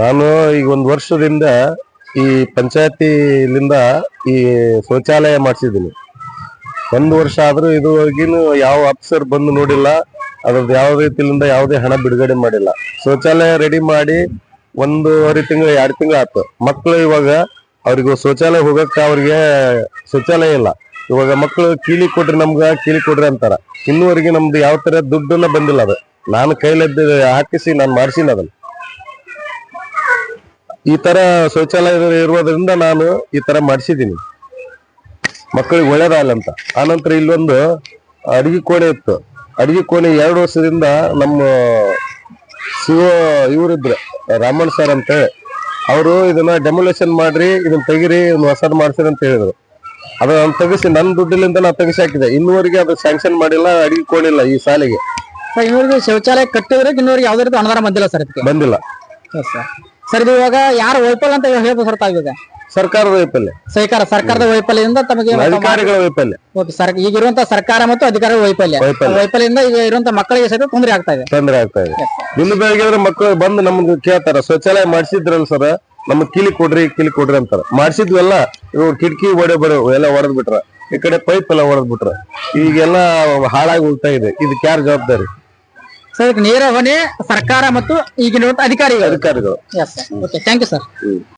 ನಾನು ಈಗ ಒಂದು ವರ್ಷದಿಂದ ಈ ಪಂಚಾಯತಿಲಿಂದ ಈ ಶೌಚಾಲಯ ಮಾಡಿಸಿದ್ದೀನಿ. ಒಂದು ವರ್ಷ ಆದರೂ ಇದುವರೆಗಿನ ಯಾವ ಆಫೀಸರ್ ಬಂದು ನೋಡಿಲ್ಲ, ಅದ್ರದ್ದು ಯಾವ ರೀತಿಯಿಂದ ಯಾವುದೇ ಹಣ ಬಿಡುಗಡೆ ಮಾಡಿಲ್ಲ. ಶೌಚಾಲಯ ರೆಡಿ ಮಾಡಿ ಒಂದೂವರೆ ತಿಂಗಳು, ಎರಡು ತಿಂಗಳು ಆಯ್ತು. ಮಕ್ಕಳು ಇವಾಗ ಅವ್ರಿಗೆ ಶೌಚಾಲಯ ಹೋಗಕ್ಕೆ ಅವ್ರಿಗೆ ಶೌಚಾಲಯ ಇಲ್ಲ. ಇವಾಗ ಮಕ್ಕಳು ಕೀಲಿ ಕೊಡ್ರಿ ನಮ್ಗೆ, ಕೀಲಿ ಕೊಡ್ರಿ ಅಂತಾರೆ. ಇನ್ನೂವರೆಗೆ ನಮ್ದು ಯಾವ ಥರ ದುಡ್ಡನ್ನ ಬಂದಿಲ್ಲ ಅದು. ನಾನು ಕೈಲದ್ದು ಹಾಕಿಸಿ, ನಾನು ಮಾಡಿಸಿನ ಅದನ್ನ. ಈ ತರ ಶೌಚಾಲಯ ಇರೋದ್ರಿಂದ ನಾನು ಈ ತರ ಮಾಡಿಸಿದ್ದೀನಿ. ಮಕ್ಕಳಿಗೆ ಒಳ್ಳೇದಾಗಲ್ಲ ಅಂತ ಆನಂತರ ಇಲ್ಲೊಂದು ಅಡಿಗೆ ಕೋಣೆ ಇತ್ತು. ಅಡಿಗೆ ಕೋಣೆ ಎರಡು ವರ್ಷದಿಂದ ನಮ್ಮ ಶಿವ ಇವರಿದ್ರು ರಾಮನ್ ಸರ್ ಅಂತ ಅವರು ಇದನ್ನ ಡೆಮೊಲೇಷನ್ ಮಾಡ್ರಿ ಇದನ್ನ ತೆಗಿರಿ ಇದನ್ನ ಹೊಸದ್ ಮಾಡ್ಸಿರಿ ಅಂತ ಹೇಳಿದ್ರು. ಅದು ನಾನು ತೆಗಿಸಿ ನನ್ನ ದುಡ್ಡಿಲಿಂದ ನಾನು ತೆಗಿಸಿ ಹಾಕಿದೆ. ಇನ್ನೂವರೆಗೆ ಅದು ಸ್ಯಾಂಕ್ಷನ್ ಮಾಡಿಲ್ಲ ಅಡಿಗೆ ಕೋಣಿಲ್ಲ ಈ ಸಾಲಿಗೆ. ಇವ್ರಿಗೆ ಶೌಚಾಲಯ ಕಟ್ಟಿದ್ರೆ ಇನ್ನೂರಿಗೆ ಯಾವ್ದೇ ಅನುದಾನ ಬಂದಿಲ್ಲ ಸರ್ ಬಂದಿಲ್ಲ. ಸರ್. ಸರ್ ಇದು ಇವಾಗ ಯಾರು ವೈಫಲ್ಯ ಅಂತ ಹೇಳ್ಬೋದು ಸರ್ ಇವಾಗ? ಸರ್ಕಾರದ ವೈಫಲ್ಯ. ಸರ್ಕಾರ ಸರ್ಕಾರದ ವೈಫಲ್ಯದಿಂದ ತಮಗೆ ಅಧಿಕಾರಿಗಳ ವೈಫಲ್ಯ. ಓಕೆ ಸರ್ ಈಗ ಇರುವಂತ ಸರ್ಕಾರ ಮತ್ತು ಅಧಿಕಾರಿಗಳ ವೈಫಲ್ಯ. ವೈಫಲ್ಯ. ವೈಫಲ್ಯದಿಂದ ಈಗ ಇರುವಂತ ಮಕ್ಕಳಿಗೆ ಸಹಿತ ತೊಂದರೆ ಆಗ್ತಾ ಇದೆ. ತೊಂದರೆ ಆಗ್ತಾ ಇದೆ. ಇನ್ನು ಬೆಳಗ್ಗೆ ಮಕ್ಕಳು ಬಂದು ನಮ್ಗೆ ಕೇಳ್ತಾರ ಶೌಚಾಲಯ ಮಾಡಿಸಿದ್ರಲ್ಲ ಸರ್ ನಮಗ್ ಕಿಲಿ ಕೊಡ್ರಿ ಕಿಲಿ ಕೊಡ್ರಿ ಅಂತಾರ. ಮಾಡಿಸಿದ್ವಲ್ಲ ಇವ್ರು ಕಿಟಕಿ ಒಡೆ ಬಡ ಎಲ್ಲ ಹೊಡೆದ್ ಬಿಟ್ರ ಈ ಕಡೆ ಪೈಪ್ ಎಲ್ಲ ಹೊಡೆದ್ ಬಿಟ್ರ ಈಗೆಲ್ಲ ಹಾಳಾಗಿ ಉಳ್ತಾ ಇದೆ. ಇದಕ್ಕೆ ಯಾರು ಜವಾಬ್ದಾರಿ? ಸರ್ ಇದಕ್ಕೆ ನೇರ ಹೊಣೆ ಸರ್ಕಾರ ಮತ್ತು ಈಗಿನ ಅಧಿಕಾರಿಗಳು. ಅಧಿಕಾರಿಗಳು. Okay thank you sir